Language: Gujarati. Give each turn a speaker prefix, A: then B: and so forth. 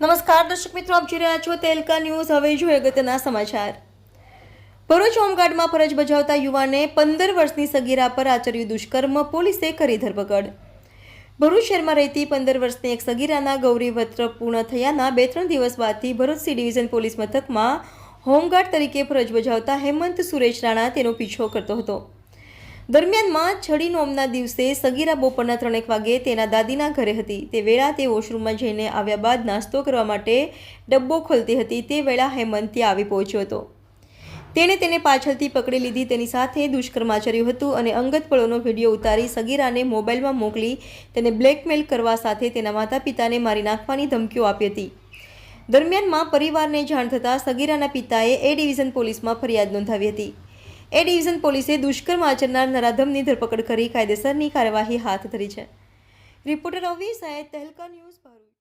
A: નમસ્કાર, દર્શક મિત્રો, આપ જોઈ રહ્યા છો તેલકા ન્યૂઝ. હવે જોઈએ અગત્યના સમાચાર. ભરૂચ હોમગાર્ડમાં ફરજ બજાવતા યુવાને પંદર વર્ષની સગીરા પર આચર્યું દુષ્કર્મ, પોલીસે કરી ધરપકડ. ભરૂચ શહેરમાં રહેતી પંદર વર્ષની એક સગીરાના ગૌરીવત્ર પૂર્ણ થયાના બે ત્રણ દિવસ બાદથી ભરૂચ સી ડિવિઝન પોલીસ મથકમાં હોમગાર્ડ તરીકે ફરજ બજાવતા હેમંત સુરેશ રાણા તેનો પીછો કરતો હતો. દરમિયાનમાં છડી નોમના દિવસે સગીરા બપોરના ત્રણેક વાગે તેના દાદીના ઘરે હતી. તે વેળા તે વોશરૂમમાં જઈને આવ્યા બાદ નાસ્તો કરવા માટે ડબ્બો ખોલતી હતી. તે વેળા હેમંત ત્યાં આવી પહોંચ્યો હતો. તેણે તેને પાછળથી પકડી લીધી. તેની સાથે દુષ્કર્મ આચર્યું હતું અને અંગત પળોનો વીડિયો ઉતારી સગીરાને મોબાઈલમાં મોકલી તેને બ્લેકમેલ કરવા સાથે તેના માતા પિતાને મારી નાખવાની ધમકીઓ આપી હતી. દરમિયાનમાં પરિવારને જાણ થતાં સગીરાના પિતાએ એ ડિવિઝન પોલીસમાં ફરિયાદ નોંધાવી હતી. એ ડિવિઝન પોલીસે દુષ્કર્મ આચરનાર નરાધમની ધરપકડ કરી કાયદેસરની કાર્યવાહી હાથ ધરી છે. રિપોર્ટર રવિ સાહેબ તહેલકા ન્યૂઝ ભરૂચ.